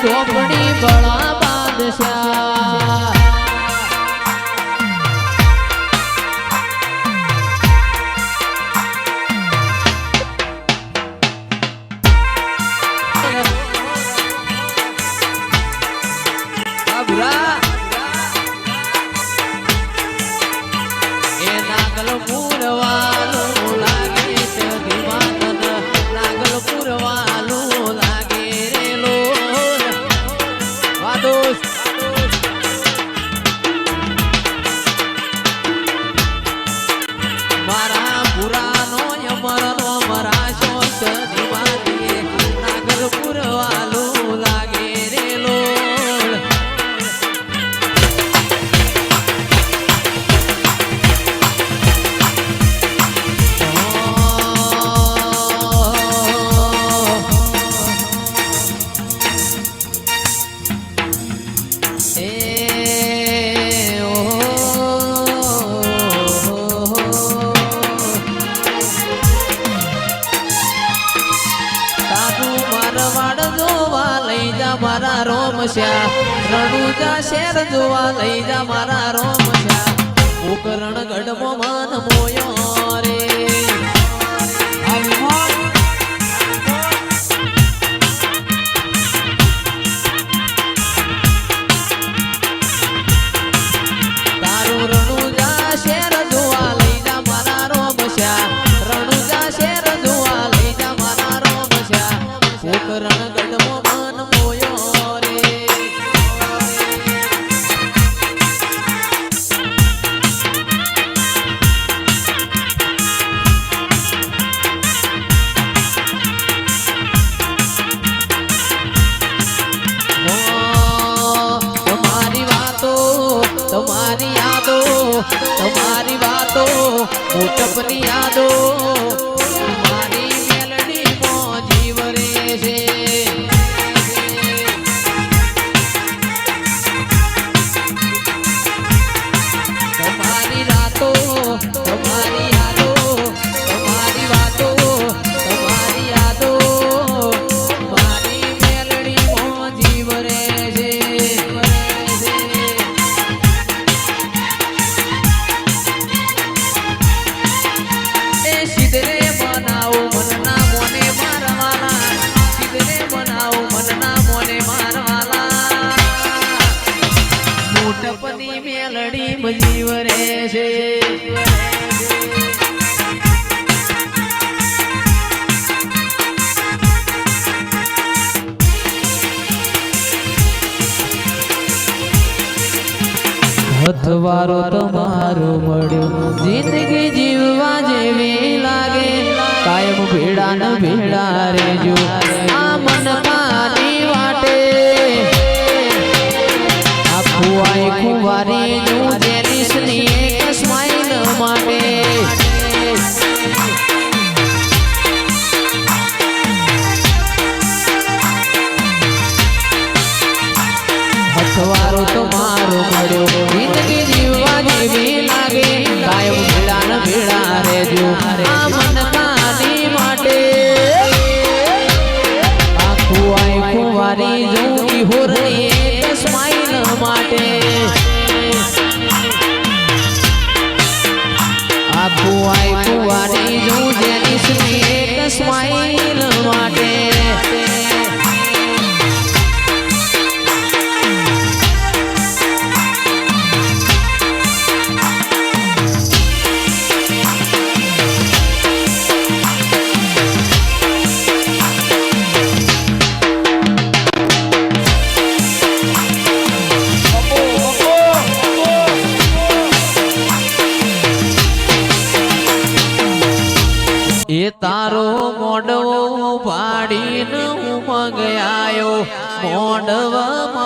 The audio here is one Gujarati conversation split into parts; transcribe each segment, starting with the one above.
ચોપડી બળા બાદશાહ. શ્યા રણુજા શેર જોવા લઈ જા મારા રોમ શ્યા ઉકરણ ગઢમો માન મોયો રે. રણ ગઢમો તમારી યાદો તમારી વાતો મોટપની યાદો. જીવ રે છે તમારો મળ્યો. જિંદગી જીવવા જેવી લાગે. કાયમ ભેડા ન ભેડા રેજો આ મનમાં કુવાય કુવારી નું જેરીસની એક સ્માઈલ માટે.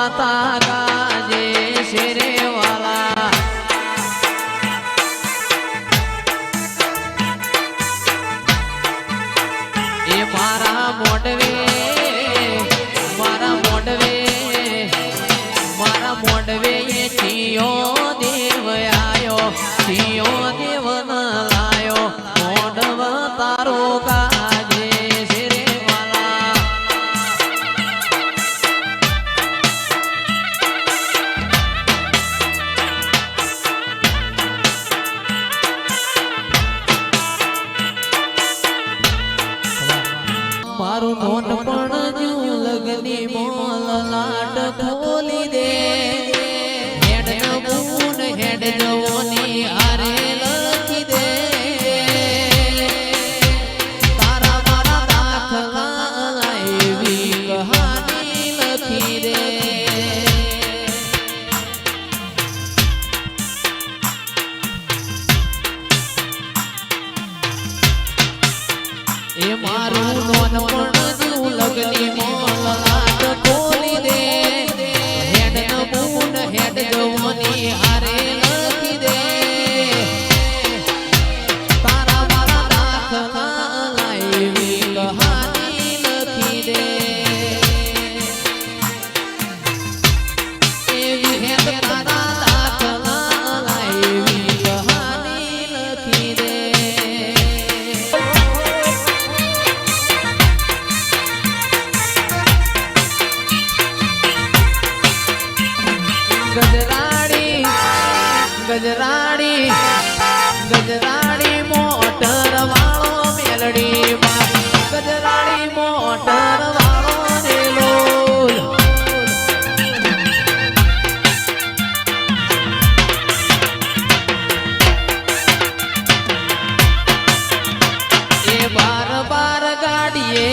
માતા ગાજે શેરે વાલા એ મારા મોડવે મારા મોડવે મારા મોડવે એ ચિયો દેવ આવ્યો ચિયો દેવ 你。ગજરાડી ગજરાણી ગજરાણી મોટર વાળો મેલડી ગજરાણી મોટર વાળો રેલોલ. એ બાર બાર ગાડીએ